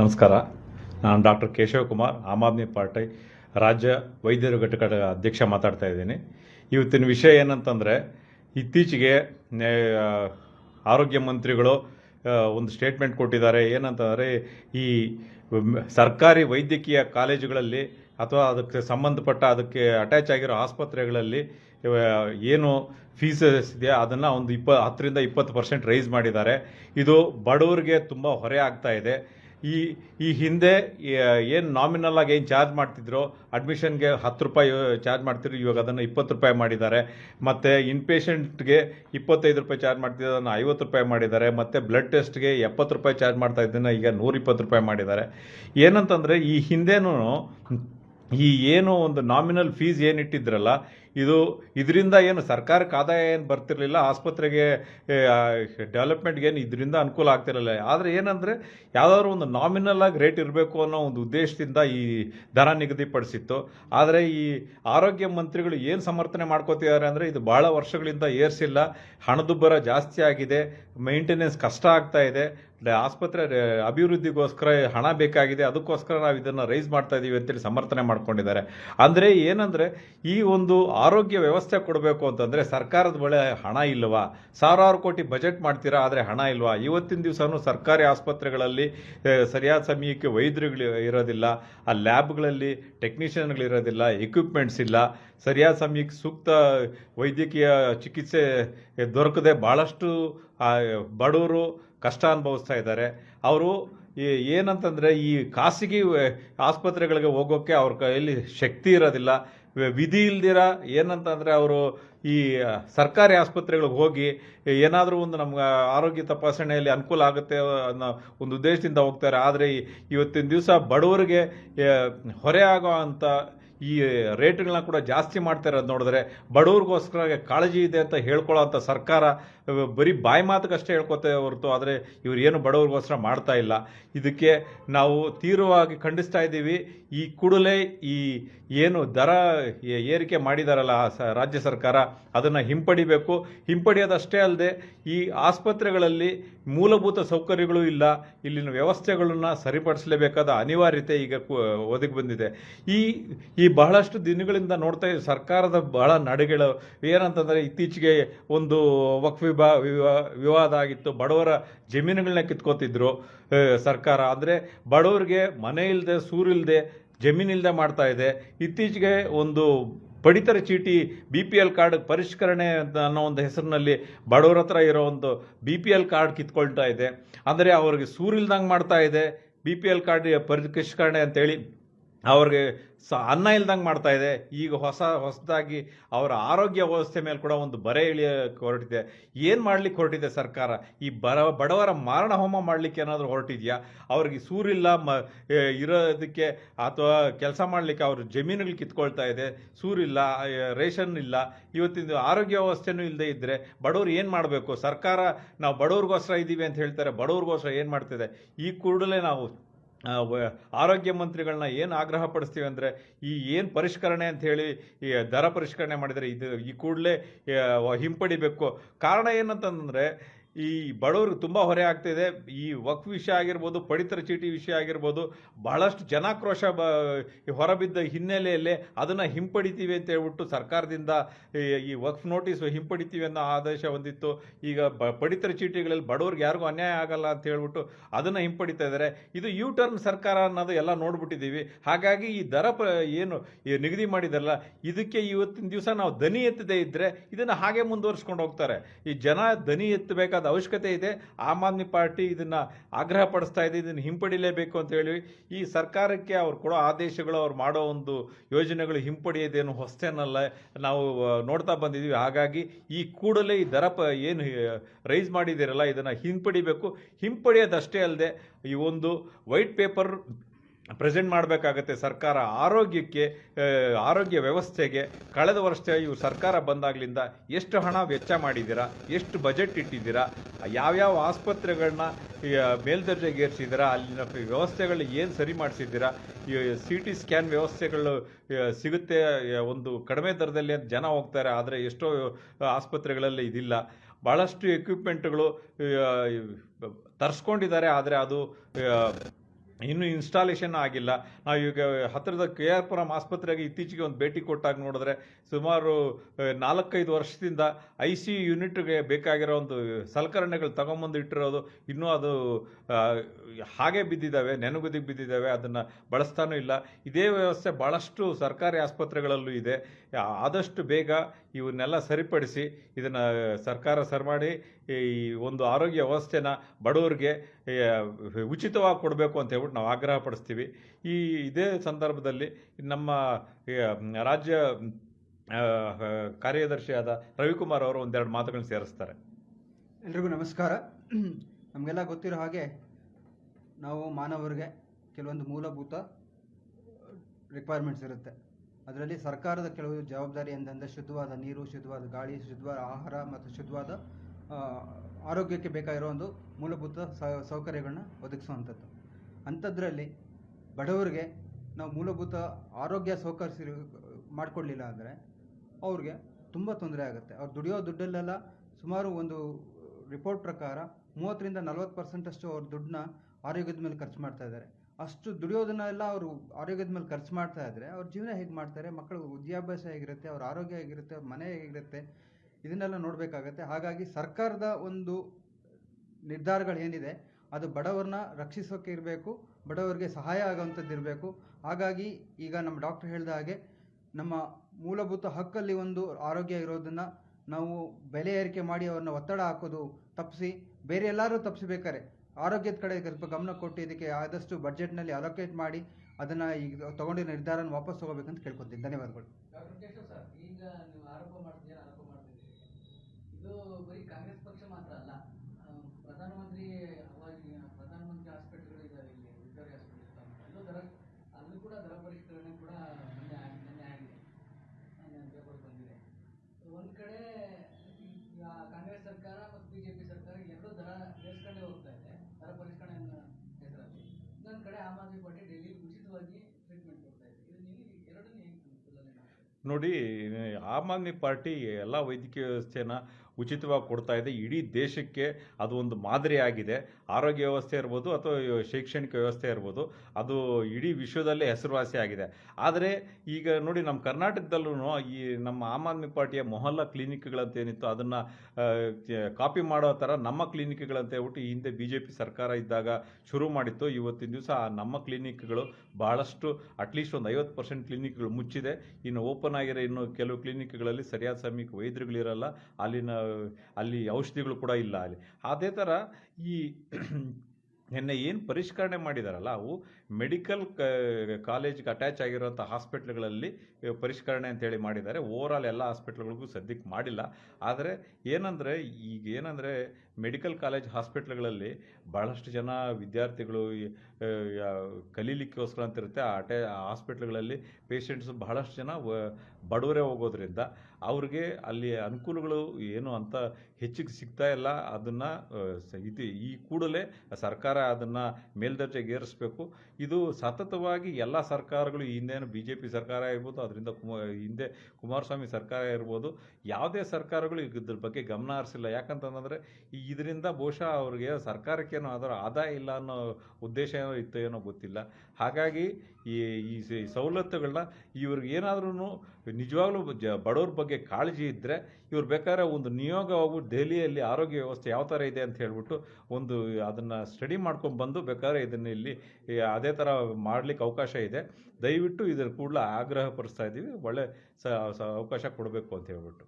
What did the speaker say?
ನಮಸ್ಕಾರ. ನಾನು doctor ಕೇಶವಕುಮಾರ್ Aam Aadmi party ರಾಜ್ಯ ವೈದ್ಯರ ಘಟಕದ ಅಧ್ಯಕ್ಷ ಮಾತಾಡ್ತಾ ಇದ್ದೀನಿ. ಇವತ್ತಿನ ವಿಷಯ ಏನಂತಂದರೆ, ಇತ್ತೀಚೆಗೆ ಆರೋಗ್ಯ ಮಂತ್ರಿಗಳು ಒಂದು ಸ್ಟೇಟ್ಮೆಂಟ್ ಕೊಟ್ಟಿದ್ದಾರೆ. ಏನಂತಂದರೆ, ಈ ಸರ್ಕಾರಿ ವೈದ್ಯಕೀಯ ಕಾಲೇಜುಗಳಲ್ಲಿ ಅಥವಾ ಅದಕ್ಕೆ ಸಂಬಂಧಪಟ್ಟ ಅದಕ್ಕೆ ಅಟ್ಯಾಚ್ ಆಗಿರೋ ಆಸ್ಪತ್ರೆಗಳಲ್ಲಿ ಏನು ಫೀಸಸ್ ಇದೆ ಅದನ್ನು ಒಂದು ಇಪ್ಪ ಹತ್ತರಿಂದ ಇಪ್ಪತ್ತು ಪರ್ಸೆಂಟ್ ರೈಸ್ ಮಾಡಿದ್ದಾರೆ. ಇದು ಬಡವರಿಗೆ ತುಂಬ ಹೊರೆ ಆಗ್ತಾ ಇದೆ. ಈ ಈ ಹಿಂದೆ ಏನು ನಾಮಿನಲ್ ಆಗಿ ಏನು ಚಾರ್ಜ್ ಮಾಡ್ತಿದ್ರು ಅಡ್ಮಿಷನ್ಗೆ ಹತ್ತು ರೂಪಾಯಿ ಚಾರ್ಜ್ ಮಾಡ್ತಿದ್ರು, ಇವಾಗ ಅದನ್ನು ಇಪ್ಪತ್ತು ರೂಪಾಯಿ ಮಾಡಿದ್ದಾರೆ. ಮತ್ತು ಇನ್ಪೇಷಂಟ್ಗೆ ಇಪ್ಪತ್ತೈದು ರೂಪಾಯಿ ಚಾರ್ಜ್ ಮಾಡ್ತಿದ್ರು ಅದನ್ನು ಐವತ್ತು ರೂಪಾಯಿ ಮಾಡಿದ್ದಾರೆ. ಮತ್ತು ಬ್ಲಡ್ ಟೆಸ್ಟ್ಗೆ ಎಪ್ಪತ್ತು ರೂಪಾಯಿ ಚಾರ್ಜ್ ಮಾಡ್ತಾ ಇದ್ದನ್ನು ಈಗ ನೂರಿಪ್ಪತ್ತು ರೂಪಾಯಿ ಮಾಡಿದ್ದಾರೆ. ಏನಂತಂದರೆ, ಈ ಹಿಂದೆನೂ ಈ ಏನು ಒಂದು ನಾಮಿನಲ್ ಫೀಸ್ ಏನು ಇಟ್ಟಿದ್ರಲ್ಲ, ಇದು ಇದರಿಂದ ಏನು ಸರ್ಕಾರಕ್ಕೆ ಆದಾಯ ಏನು ಬರ್ತಿರಲಿಲ್ಲ, ಆಸ್ಪತ್ರೆಗೆ ಡೆವಲಪ್ಮೆಂಟ್ಗೆ ಏನು ಇದರಿಂದ ಅನುಕೂಲ ಆಗ್ತಿರಲಿಲ್ಲ. ಆದರೆ ಏನಂದರೆ ಯಾವ್ದಾದ್ರು ಒಂದು ನಾಮಿನಲ್ ಆಗಿ ರೇಟ್ ಇರಬೇಕು ಅನ್ನೋ ಒಂದು ಉದ್ದೇಶದಿಂದ ಈ ದರ ನಿಗದಿಪಡಿಸಿತ್ತು. ಆದರೆ ಈ ಆರೋಗ್ಯ ಮಂತ್ರಿಗಳು ಏನು ಸಮರ್ಥನೆ ಮಾಡ್ಕೋತಿದ್ದಾರೆ ಅಂದರೆ, ಇದು ಭಾಳ ವರ್ಷಗಳಿಂದ ಏರಿಸಿಲ್ಲ, ಹಣದುಬ್ಬರ ಜಾಸ್ತಿ ಆಗಿದೆ ಮೇಂಟೆನೆನ್ಸ್ ಕಷ್ಟ ಆಗ್ತಾ ಇದೆ. ಆಸ್ಪತ್ರೆ ಅಭಿವೃದ್ಧಿಗೋಸ್ಕರ ಹಣ ಬೇಕಾಗಿದೆ, ಅದಕ್ಕೋಸ್ಕರ ನಾವು ಇದನ್ನು ರೈಸ್ ಮಾಡ್ತಾ ಇದ್ದೀವಿ ಅಂತೇಳಿ ಸಮರ್ಥನೆ ಮಾಡ್ಕೊಂಡಿದ್ದಾರೆ. ಅಂದರೆ ಏನಂದರೆ, ಈ ಒಂದು ಆರೋಗ್ಯ ವ್ಯವಸ್ಥೆ ಕೊಡಬೇಕು ಅಂತಂದರೆ ಸರ್ಕಾರದ ಬಳಿ ಹಣ ಇಲ್ಲವಾ ಸಾವಿರಾರು ಕೋಟಿ ಬಜೆಟ್ ಮಾಡ್ತೀರಾ, ಆದರೆ ಹಣ ಇಲ್ವಾ? ಇವತ್ತಿನ ದಿವಸವೂ ಸರ್ಕಾರಿ ಆಸ್ಪತ್ರೆಗಳಲ್ಲಿ ಸರಿಯಾದ ಸಮಯಕ್ಕೆ ವೈದ್ಯರುಗಳು ಇರೋದಿಲ್ಲ, ಆ ಲ್ಯಾಬ್ಗಳಲ್ಲಿ ಟೆಕ್ನಿಷಿಯನ್ಗಳಿರೋದಿಲ್ಲ ಎಕ್ವಿಪ್ಮೆಂಟ್ಸ್ ಇಲ್ಲ, ಸರಿಯಾದ ಸಮಯಕ್ಕೆ ಸೂಕ್ತ ವೈದ್ಯಕೀಯ ಚಿಕಿತ್ಸೆ ದೊರಕದೆ ಭಾಳಷ್ಟು ಬಡವರು ಕಷ್ಟ ಅನುಭವಿಸ್ತಾ ಇದ್ದಾರೆ. ಅವರು ಏನಂತಂದರೆ ಈ ಖಾಸಗಿ ಆಸ್ಪತ್ರೆಗಳಿಗೆ ಹೋಗೋಕ್ಕೆ ಅವ್ರ ಕೈಯಲ್ಲಿ ಶಕ್ತಿ ಇರೋದಿಲ್ಲ. ವಿಧಿ ಇಲ್ದಿರ ಏನಂತಂದರೆ ಅವರು ಈ ಸರ್ಕಾರಿ ಆಸ್ಪತ್ರೆಗಳಿಗೆ ಹೋಗಿ ಏನಾದರೂ ಒಂದು ನಮ್ಗೆ ಆರೋಗ್ಯ ತಪಾಸಣೆಯಲ್ಲಿ ಅನುಕೂಲ ಆಗುತ್ತೆ ಅನ್ನೋ ಒಂದು ಉದ್ದೇಶದಿಂದ ಹೋಗ್ತಾರೆ. ಆದರೆ ಇವತ್ತಿನ ದಿವಸ ಬಡವರಿಗೆ ಹೊರೆ ಆಗೋ ಅಂಥ ಈ ರೇಟ್ಗಳನ್ನ ಕೂಡ ಜಾಸ್ತಿ ಮಾಡ್ತಾ ಇರೋದು ನೋಡಿದ್ರೆ ಬಡವ್ರಿಗೋಸ್ಕರ ಕಾಳಜಿ ಇದೆ ಅಂತ ಹೇಳ್ಕೊಳ್ಳೋ ಅಂಥ ಸರ್ಕಾರ ಬರೀ ಬಾಯಿ ಮಾತುಕಷ್ಟೇ ಹೇಳ್ಕೊತೇ ಹೊರತು, ಆದರೆ ಇವರು ಏನು ಬಡವರಿಗೋಸ್ಕರ ಮಾಡ್ತಾ ಇಲ್ಲ. ಇದಕ್ಕೆ ನಾವು ತೀವ್ರವಾಗಿ ಖಂಡಿಸ್ತಾ ಇದ್ದೀವಿ. ಈ ಕೂಡಲೇ ಈ ಏನು ದರ ಏರಿಕೆ ಮಾಡಿದಾರಲ್ಲ ರಾಜ್ಯ ಸರ್ಕಾರ, ಅದನ್ನು ಹಿಂಪಡಿಬೇಕು. ಹಿಂಪಡೆಯೋದಷ್ಟೇ ಅಲ್ಲದೆ, ಈ ಆಸ್ಪತ್ರೆಗಳಲ್ಲಿ ಮೂಲಭೂತ ಸೌಕರ್ಯಗಳು ಇಲ್ಲ. ಇಲ್ಲಿನ ವ್ಯವಸ್ಥೆಗಳನ್ನು ಸರಿಪಡಿಸಲೇಬೇಕಾದ ಅನಿವಾರ್ಯತೆ ಈಗ ಒದಗಿ ಬಂದಿದೆ. ಈ ಈ ಬಹಳಷ್ಟು ದಿನಗಳಿಂದ ನೋಡ್ತಾ ಸರ್ಕಾರದ ಬಹಳ ನಡೆಗಳು ಏನಂತಂದರೆ, ಇತ್ತೀಚೆಗೆ ಒಂದು ವಕ್ಫ್ ವಿವಾ- ವಿವಾದ ಆಗಿತ್ತು. ಬಡವರ ಜಮೀನುಗಳನ್ನ ಕಿತ್ಕೋತಿದ್ರು ಸರ್ಕಾರ. ಅಂದರೆ ಬಡವರಿಗೆ ಮನೆ ಇಲ್ಲದೆ ಸೂರಿಲ್ಲದೆ ಜಮೀನಿಲ್ಲದೆ ಮಾಡ್ತಾ ಇದೆ. ಇತ್ತೀಚೆಗೆ ಒಂದು ಪಡಿತರ ಚೀಟಿ ಬಿ ಪಿ ಎಲ್ ಕಾರ್ಡ್ ಪರಿಷ್ಕರಣೆ ಅಂತ ಅನ್ನೋ ಒಂದು ಹೆಸರಿನಲ್ಲಿ ಬಡವರ ಹತ್ರ ಇರೋ ಒಂದು ಬಿ ಪಿ ಎಲ್ ಕಾರ್ಡ್ ಕಿತ್ಕೊಳ್ತಾ ಇದೆ. ಅಂದರೆ ಅವ್ರಿಗೆ ಸೂರಿಲ್ದಂಗೆ ಮಾಡ್ತಾ ಇದೆ. ಬಿ ಪಿ ಎಲ್ ಕಾರ್ಡ್ ಪರಿಷ್ಕರಣೆ ಅಂತೇಳಿ ಅವ್ರಿಗೆ ಸ ಅನ್ನ ಇಲ್ದಂಗೆ ಮಾಡ್ತಾ ಇದೆ. ಈಗ ಹೊಸ, ಹೊಸದಾಗಿ ಅವರ ಆರೋಗ್ಯ ವ್ಯವಸ್ಥೆ ಮೇಲೆ ಕೂಡ ಒಂದು ಬರೆ ಇಳಿಯಕ್ಕೆ ಹೊರಟಿದೆ. ಏನು ಮಾಡ್ಲಿಕ್ಕೆ ಹೊರಟಿದೆ ಸರ್ಕಾರ? ಈ ಬರ, ಬಡವರ ಮಾರಣ ಹೋಮ ಮಾಡಲಿಕ್ಕೆ ಏನಾದರೂ ಹೊರಟಿದೆಯಾ? ಅವ್ರಿಗೆ ಸೂರಿಲ್ಲ, ಮ ಇರೋದಕ್ಕೆ ಅಥವಾ ಕೆಲಸ ಮಾಡಲಿಕ್ಕೆ ಅವ್ರ ಜಮೀನುಗಳು ಕಿತ್ಕೊಳ್ತಾ ಇದೆ. ಸೂರಿಲ್ಲ ರೇಷನ್ ಇಲ್ಲ. ಇವತ್ತಿನ ಆರೋಗ್ಯ ವ್ಯವಸ್ಥೆನೂ ಇಲ್ಲದೆ ಇದ್ದರೆ ಬಡವರು ಏನು ಮಾಡಬೇಕು? ಸರ್ಕಾರ, ನಾವು ಬಡವ್ರಿಗೋಸ್ಕರ ಇದ್ದೀವಿ ಅಂತ ಹೇಳ್ತಾರೆ. ಬಡವ್ರಿಗೋಸ್ಕರ ಏನು ಮಾಡ್ತಿದೆ? ಈ ಕೂಡಲೇ ನಾವು ಆರೋಗ್ಯ ಮಂತ್ರಿಗಳನ್ನ ಏನು ಆಗ್ರಹ ಪಡಿಸ್ತೀವಿ ಅಂದರೆ, ಈ ಏನು ಪರಿಷ್ಕರಣೆ ಅಂತ ಹೇಳಿ, ಈ ದರ ಪರಿಷ್ಕರಣೆ ಮಾಡಿದರೆ ಇದು ಈ ಕೂಡಲೇ ಹಿಂಪಡಿಬೇಕು. ಕಾರಣ ಏನಂತಂದರೆ ಈ ಬಡವ್ರಿಗೆ ತುಂಬ ಹೊರೆ ಆಗ್ತಿದೆ ಈ ವಕ್ ವಿಷಯ ಆಗಿರ್ಬೋದು, ಪಡಿತರ ಚೀಟಿ ವಿಷಯ ಆಗಿರ್ಬೋದು, ಬಹಳಷ್ಟು ಜನಾಕ್ರೋಶ ಬ ಹೊರಬಿದ್ದ ಹಿನ್ನೆಲೆಯಲ್ಲಿ ಅದನ್ನು ಹಿಂಪಡಿತೀವಿ ಅಂತ ಹೇಳ್ಬಿಟ್ಟು ಸರ್ಕಾರದಿಂದ ಈ- ವಕ್ಫ್ ನೋಟಿಸ್ ಹಿಂಪಡಿತೀವಿ ಅನ್ನೋ ಆದೇಶ ಹೊಂದಿತ್ತು ಈಗ ಬ, ಪಡಿತರ ಚೀಟಿಗಳಲ್ಲಿ ಬಡವ್ರಿಗೆ ಯಾರಿಗೂ ಅನ್ಯಾಯ ಆಗಲ್ಲ ಅಂತ ಹೇಳ್ಬಿಟ್ಟು ಅದನ್ನು ಹಿಂಪಡಿತಾ ಇದ್ದಾರೆ ಇದು ಯು ಟರ್ನ್ ಸರ್ಕಾರ ಅನ್ನೋದು ಎಲ್ಲ ನೋಡ್ಬಿಟ್ಟಿದ್ದೀವಿ ಹಾಗಾಗಿ ಈ ದರ ಏನು ನಿಗದಿ ಮಾಡಿದಾರಲ್ಲ, ಇದಕ್ಕೆ ಇವತ್ತಿನ ದಿವಸ ನಾವು ದನಿ ಎತ್ತದೇ ಇದ್ದರೆ ಇದನ್ನು ಹಾಗೆ ಮುಂದುವರಿಸ್ಕೊಂಡು ಹೋಗ್ತಾರೆ. ಈ ಜನ ದನಿ ಎತ್ತಬೇಕಾದ ಅವಶ್ಯಕತೆ ಇದೆ. ಆಮ್ ಆದ್ಮಿ ಪಾರ್ಟಿ ಇದನ್ನು ಆಗ್ರಹ ಪಡಿಸ್ತಾ ಇದೆ. ಇದನ್ನು ಹಿಂಪಡಿಲೇಬೇಕು ಅಂತ ಹೇಳಿ ಈ ಸರ್ಕಾರಕ್ಕೆ ಅವ್ರು ಕೊಡೋ ಆದೇಶಗಳು, ಅವ್ರು ಮಾಡೋ ಒಂದು ಯೋಜನೆಗಳು ಹಿಂಪಡೆಯೋದೇನು ಹೊಸ್ತೇನಲ್ಲ. ನಾವು ನೋಡ್ತಾ ಬಂದಿದ್ದೀವಿ ಹಾಗಾಗಿ ಈ ಕೂಡಲೇ ಈ ದರ ಪ, ಏನು ರೈಸ್ ಮಾಡಿದ್ದೀರಲ್ಲ, ಇದನ್ನು ಹಿಂಪಡಿಬೇಕು. ಹಿಂಪಡೆಯೋದಷ್ಟೇ ಅಲ್ಲದೆ ಈ ಒಂದು ವೈಟ್ ಪೇಪರ್ ಪ್ರೆಸೆಂಟ್ ಮಾಡಬೇಕಾಗತ್ತೆ ಸರ್ಕಾರ ಆರೋಗ್ಯಕ್ಕೆ ಆರೋಗ್ಯ ವ್ಯವಸ್ಥೆಗೆ. ಕಳೆದ ವರ್ಷ ಇವು ಸರ್ಕಾರ ಬಂದಾಗಲಿಂದ ಎಷ್ಟು ಹಣ ವೆಚ್ಚ ಮಾಡಿದ್ದೀರಾ, ಎಷ್ಟು ಬಜೆಟ್ ಇಟ್ಟಿದ್ದೀರಾ, ಯಾವ್ಯಾವ ಆಸ್ಪತ್ರೆಗಳನ್ನ ಮೇಲ್ದರ್ಜೆಗೇರಿಸಿದ್ದೀರಾ ಅಲ್ಲಿನ ವ್ಯವಸ್ಥೆಗಳು ಏನು ಸರಿ ಮಾಡಿಸಿದ್ದೀರಾ ಸಿ ಟಿ ಸ್ಕ್ಯಾನ್ ವ್ಯವಸ್ಥೆಗಳು ಸಿಗುತ್ತೆ ಒಂದು ಕಡಿಮೆ ದರದಲ್ಲಿ ಜನ ಹೋಗ್ತಾರೆ, ಆದರೆ ಎಷ್ಟೋ ಆಸ್ಪತ್ರೆಗಳಲ್ಲಿ ಇದಿಲ್ಲ. ಭಾಳಷ್ಟು ಎಕ್ವಿಪ್ಮೆಂಟ್ಗಳು ತರಿಸ್ಕೊಂಡಿದ್ದಾರೆ, ಆದರೆ ಅದು ಇನ್ನೂ ಇನ್ಸ್ಟಾಲೇಷನ್ ಆಗಿಲ್ಲ. ನಾವು ಈಗ ಹತ್ತಿರದ ಕೆ ಆರ್ ಪುರಂ ಆಸ್ಪತ್ರೆಗೆ ಇತ್ತೀಚೆಗೆ ಒಂದು ಭೇಟಿ ಕೊಟ್ಟಾಗ ನೋಡಿದ್ರೆ ಸುಮಾರು ನಾಲ್ಕೈದು ವರ್ಷದಿಂದ ಐ ಸಿ ಯೂನಿಟ್ಗೆ ಬೇಕಾಗಿರೋ ಒಂದು ಸಲಕರಣೆಗಳು ತಗೊಂಬಂದು ಇಟ್ಟಿರೋದು. ಇನ್ನೂ ಅದು ಹಾಗೆ ಬಿದ್ದಿದ್ದಾವೆ ನೆನಗುದಿಗೆ ಬಿದ್ದಿದ್ದಾವೆ, ಅದನ್ನು ಬಳಸ್ತಾನೂ ಇಲ್ಲ. ಇದೇ ವ್ಯವಸ್ಥೆ ಭಾಳಷ್ಟು ಸರ್ಕಾರಿ ಆಸ್ಪತ್ರೆಗಳಲ್ಲೂ ಇದೆ. ಆದಷ್ಟು ಬೇಗ ಇವನ್ನೆಲ್ಲ ಸರಿಪಡಿಸಿ, ಇದನ್ನು ಸರ್ಕಾರ ಸರಿ ಮಾಡಿ ಈ ಒಂದು ಆರೋಗ್ಯ ವ್ಯವಸ್ಥೆನ ಬಡವರಿಗೆ ಉಚಿತವಾಗಿ ಕೊಡಬೇಕು ಅಂತ ಹೇಳ್ಬಿಟ್ಟು ನಾವು ಆಗ್ರಹ ಪಡಿಸ್ತೀವಿ. ಈ ಇದೇ ಸಂದರ್ಭದಲ್ಲಿ ನಮ್ಮ ರಾಜ್ಯ ಕಾರ್ಯದರ್ಶಿಯಾದ ರವಿಕುಮಾರ್ ಅವರು ಒಂದೆರಡು ಮಾತುಗಳನ್ನು ಸೇರಿಸ್ತಾರೆ. ಎಲ್ರಿಗೂ ನಮಸ್ಕಾರ. ನಮಗೆಲ್ಲ ಗೊತ್ತಿರೋ ಹಾಗೆ ನಾವು ಮಾನವರಿಗೆ ಕೆಲವೊಂದು ಮೂಲಭೂತ ರಿಕ್ವೈರ್ಮೆಂಟ್ಸ್ ಇರುತ್ತೆ. ಅದರಲ್ಲಿ ಸರ್ಕಾರದ ಕೆಲವು ಜವಾಬ್ದಾರಿ ಅಂತಂದರೆ ಶುದ್ಧವಾದ ನೀರು, ಶುದ್ಧವಾದ ಗಾಳಿ, ಶುದ್ಧವಾದ ಆಹಾರ ಮತ್ತು ಶುದ್ಧವಾದ ಆರೋಗ್ಯಕ್ಕೆ ಬೇಕಾಗಿರೋ ಒಂದು ಮೂಲಭೂತ ಸೌಕರ್ಯಗಳನ್ನ ಒದಗಿಸುವಂಥದ್ದು. ಅಂಥದ್ರಲ್ಲಿ ಬಡವರಿಗೆ ನಾವು ಮೂಲಭೂತ ಆರೋಗ್ಯ ಸೌಕರ್ಯ ಮಾಡಿಕೊಡ್ಲಿಲ್ಲ ಅಂದರೆ ಅವ್ರಿಗೆ ತುಂಬ ತೊಂದರೆ ಆಗುತ್ತೆ. ಅವ್ರು ದುಡಿಯೋ ದುಡ್ಡಲ್ಲೆಲ್ಲ ಸುಮಾರು ಒಂದು ರಿಪೋರ್ಟ್ ಪ್ರಕಾರ ಮೂವತ್ತರಿಂದ ನಲವತ್ತು ಪರ್ಸೆಂಟಷ್ಟು ಅವ್ರ ದುಡ್ಡನ್ನ ಆರೋಗ್ಯದ ಮೇಲೆ ಖರ್ಚು ಮಾಡ್ತಾ ಇದ್ದಾರೆ. ಅಷ್ಟು ದುಡಿಯೋದನ್ನೆಲ್ಲ ಅವರು ಆರೋಗ್ಯದ ಮೇಲೆ ಖರ್ಚು ಮಾಡ್ತಾ ಇದ್ದರೆ ಅವ್ರ ಜೀವನ ಹೇಗೆ ಮಾಡ್ತಾರೆ? ಮಕ್ಕಳು ವಿದ್ಯಾಭ್ಯಾಸ ಹೇಗಿರುತ್ತೆ? ಅವ್ರ ಆರೋಗ್ಯ ಹೇಗಿರುತ್ತೆ? ಮನೆ ಹೇಗಿರುತ್ತೆ? ಇದನ್ನೆಲ್ಲ ನೋಡಬೇಕಾಗತ್ತೆ. ಹಾಗಾಗಿ ಸರ್ಕಾರದ ಒಂದು ನಿರ್ಧಾರಗಳು ಏನಿದೆ, ಅದು ಬಡವರನ್ನ ರಕ್ಷಿಸೋಕೆ ಇರಬೇಕು, ಬಡವರಿಗೆ ಸಹಾಯ ಆಗೋವಂಥದ್ದು ಇರಬೇಕು. ಹಾಗಾಗಿ ಈಗ ನಮ್ಮ ಡಾಕ್ಟರ್ ಹೇಳಿದ ಹಾಗೆ ನಮ್ಮ ಮೂಲಭೂತ ಹಕ್ಕಲ್ಲಿ ಒಂದು ಆರೋಗ್ಯ ಇರೋದನ್ನು ನಾವು ಬೆಲೆ ಏರಿಕೆ ಮಾಡಿ ಅವ್ರನ್ನ ಒತ್ತಡ ಹಾಕೋದು ತಪ್ಪಿಸಿ, ಬೇರೆ ಎಲ್ಲರೂ ತಪ್ಪಿಸ್ಬೇಕಾರೆ ಆರೋಗ್ಯದ ಕಡೆ ಸ್ವಲ್ಪ ಗಮನ ಕೊಟ್ಟು ಇದಕ್ಕೆ ಆದಷ್ಟು ಬಜೆಟ್ನಲ್ಲಿ ಅಲೋಕೇಟ್ ಮಾಡಿ ಅದನ್ನು ಈಗ ತೊಗೊಂಡಿರೋ ನಿರ್ಧಾರನ ವಾಪಸ್ ತಗೋಬೇಕಂತ ಕೇಳ್ಕೊತೀನಿ. ಧನ್ಯವಾದಗಳು ಡಾಕ್ಟರ್ ಕೇಶವ್ ಸರ್ ಈಗ ನೀವು ಆರೋಪ ಮಾಡ್ತಿದ್ದೀರಾ ಆರೋಪ ಮಾಡ್ತಿದ್ದೀರಿ ಇದು ಬರೀ ಕಾಂಗ್ರೆಸ್ ಪಕ್ಷ ಮಾತ್ರ ಅಲ್ಲ ಪ್ರಧಾನಮಂತ್ರಿ ಅವಾಗ ಪ್ರಧಾನಮಂತ್ರಿ ಹಾಸ್ಪಿಟಲ್ಗಳು ಇದಾವೆ ಇಲ್ಲಿ, ವಿಕ್ಟೋರಿಯಾ ಹಾಸ್ಪಿಟಲ್ ಅಲ್ಲೂ ದರ, ಅಲ್ಲೂ ಕೂಡ ದರ ಪರಿಷ್ಕರಣೆ ಕೂಡ ನಿನ್ನೆ ಮೊನ್ನೆ ಆಗಿದೆ. ಪೇಪರ್ ಬಂದಿದೆ. ಒಂದು ಕಡೆ ಕಾಂಗ್ರೆಸ್ ಸರ್ಕಾರ ಮತ್ತು ಬಿಜೆಪಿ ಸರ್ಕಾರ ಎರಡೂ ದರ ಏರಿಸ್ಕೊಂಡೇ ಹೋಗ್ತಾ ಇದೆ, ದರ ಪರಿಷ್ಕರಣೆ ಹೆಸರಲ್ಲಿ. ಇನ್ನೊಂದು ಕಡೆ ಆಮ್ ಆದ್ಮಿ ಪಾರ್ಟಿ ಡೆಲ್ಲಿ ಉಚಿತವಾಗಿ ಟ್ರೀಟ್ಮೆಂಟ್ ಕೊಡ್ತಾ ಇದೆ. ಇದು ನೀವು ಎರಡನ್ನೂ ನೋಡಿ ಆಮ್ ಆದ್ಮಿ ಪಾರ್ಟಿ ಎಲ್ಲ ವೈದ್ಯಕೀಯ ವ್ಯವಸ್ಥೆನ ಉಚಿತವಾಗಿ ಕೊಡ್ತಾ ಇದೆ. ಇಡೀ ದೇಶಕ್ಕೆ ಅದು ಒಂದು ಮಾದರಿಯಾಗಿದೆ. ಆರೋಗ್ಯ ವ್ಯವಸ್ಥೆ ಇರ್ಬೋದು ಅಥವಾ ಶೈಕ್ಷಣಿಕ ವ್ಯವಸ್ಥೆ ಇರ್ಬೋದು, ಅದು ಇಡೀ ವಿಶ್ವದಲ್ಲೇ ಹೆಸರುವಾಸಿ ಆಗಿದೆ. ಆದರೆ ಈಗ ನೋಡಿ ನಮ್ಮ ಕರ್ನಾಟಕದಲ್ಲೂ ಈ ನಮ್ಮ ಆಮ್ ಆದ್ಮಿ ಪಾರ್ಟಿಯ ಮೊಹಲ್ಲಾ ಕ್ಲಿನಿಕ್ಗಳಂತ ಏನಿತ್ತು ಅದನ್ನು ಕಾಪಿ ಮಾಡೋ ಥರ ನಮ್ಮ ಕ್ಲಿನಿಕ್ಗಳಂತ ಹೇಳ್ಬಿಟ್ಟು ಹಿಂದೆ ಬಿ ಜೆ ಪಿ ಸರ್ಕಾರ ಇದ್ದಾಗ ಶುರು ಮಾಡಿತ್ತು. ಇವತ್ತಿನ ದಿವಸ ನಮ್ಮ ಕ್ಲಿನಿಕ್ಗಳು ಭಾಳಷ್ಟು ಅಟ್ಲೀಸ್ಟ್ ಒಂದು ಐವತ್ತು ಪರ್ಸೆಂಟ್ ಕ್ಲಿನಿಕ್ಗಳು ಮುಚ್ಚಿದೆ. ಇನ್ನು ಓಪನ್ ಆಗಿರೋ ಇನ್ನು ಕೆಲವು ಕ್ಲಿನಿಕ್ಗಳಲ್ಲಿ ಸರಿಯಾದ ಸಮಯಕ್ಕೆ ವೈದ್ಯರುಗಳಿರಲ್ಲ. ಅಲ್ಲಿನ ಅಲ್ಲಿ ಔಷಧಿಗಳು ಕೂಡ ಇಲ್ಲ ಅಲ್ಲಿ. ಅದೇ ಥರ ಈ ನಿನ್ನೆ ಏನು ಪರಿಷ್ಕರಣೆ ಮಾಡಿದಾರಲ್ಲ ಅವು ಮೆಡಿಕಲ್ ಕಾಲೇಜ್ಗೆ ಅಟ್ಯಾಚ್ ಆಗಿರುವಂಥ ಹಾಸ್ಪಿಟ್ಲ್ಗಳಲ್ಲಿ ಪರಿಷ್ಕರಣೆ ಅಂತೇಳಿ ಮಾಡಿದ್ದಾರೆ. ಓವರಾಲ್ ಎಲ್ಲ ಹಾಸ್ಪಿಟ್ಲ್ಗಳಿಗೂ ಸದ್ಯಕ್ಕೆ ಮಾಡಿಲ್ಲ. ಆದರೆ ಏನಂದರೆ, ಈಗ ಏನಂದರೆ ಮೆಡಿಕಲ್ ಕಾಲೇಜ್ ಹಾಸ್ಪಿಟ್ಲ್ಗಳಲ್ಲಿ ಭಾಳಷ್ಟು ಜನ ವಿದ್ಯಾರ್ಥಿಗಳು ಕಲೀಲಿಕ್ಕೋಸ್ಕರ ಅಂತ ಇರುತ್ತೆ ಆ ಅಟ್ಯಾ ಹಾಸ್ಪಿಟ್ಲ್ಗಳಲ್ಲಿ ಪೇಷಂಟ್ಸ್ ಬಹಳಷ್ಟು ಜನ ಬಡವರೇ ಹೋಗೋದ್ರಿಂದ ಅವ್ರಿಗೆ ಅಲ್ಲಿ ಅನುಕೂಲಗಳು ಏನು ಅಂತ ಹೆಚ್ಚಿಗೆ ಸಿಗ್ತಾ ಇಲ್ಲ. ಅದನ್ನು ಇದು ಈ ಕೂಡಲೇ ಸರ್ಕಾರ ಅದನ್ನು ಮೇಲ್ದರ್ಜೆಗೆ ಏರಿಸಬೇಕು ಇದು ಸತತವಾಗಿ ಎಲ್ಲ ಸರ್ಕಾರಗಳು ಹಿಂದೇನು ಬಿ ಜೆ ಪಿ ಸರ್ಕಾರ ಇರ್ಬೋದು, ಅದರಿಂದ ಕುಮ, ಹಿಂದೆ ಕುಮಾರಸ್ವಾಮಿ ಸರ್ಕಾರ ಇರ್ಬೋದು, ಯಾವುದೇ ಸರ್ಕಾರಗಳು ಇದ್ರ ಬಗ್ಗೆ ಗಮನ ಹರಿಸಿಲ್ಲ. ಯಾಕಂತಂದರೆ ಇದರಿಂದ ಬಹುಶಃ ಅವ್ರಿಗೆ ಸರ್ಕಾರಕ್ಕೇನೋ ಅದರ ಆದಾಯ ಇಲ್ಲ ಅನ್ನೋ ಉದ್ದೇಶ ಏನೋ ಇತ್ತು ಏನೋ ಗೊತ್ತಿಲ್ಲ. ಹಾಗಾಗಿ ಈ ಈ ಸವಲತ್ತುಗಳನ್ನ ಇವ್ರಿಗೆ ಏನಾದ್ರೂ ನಿಜವಾಗ್ಲೂ ಜ, ಬಡವ್ರ ಬಗ್ಗೆ ಕಾಳಜಿ ಇದ್ದರೆ ಇವ್ರು ಬೇಕಾದ್ರೆ ಒಂದು ನಿಯೋಗ ದೆಹಲಿಯಲ್ಲಿ ಆರೋಗ್ಯ ವ್ಯವಸ್ಥೆ ಯಾವ ಥರ ಇದೆ ಅಂತ ಹೇಳ್ಬಿಟ್ಟು ಒಂದು ಅದನ್ನು ಸ್ಟಡಿ ಮಾಡ್ಕೊಂಡು ಬಂದು ಬೇಕಾದ್ರೆ ಇದನ್ನು ಇಲ್ಲಿ ಅದೇ ಥರ ಮಾಡಲಿಕ್ಕೆ ಅವಕಾಶ ಇದೆ. ದಯವಿಟ್ಟು ಇದರ ಕೂಡಲೇ ಆಗ್ರಹ ಪಡಿಸ್ತಾ ಇದ್ದೀವಿ ಒಳ್ಳೆ ಸ- ಅವಕಾಶ ಕೊಡಬೇಕು ಅಂತ ಹೇಳ್ಬಿಟ್ಟು.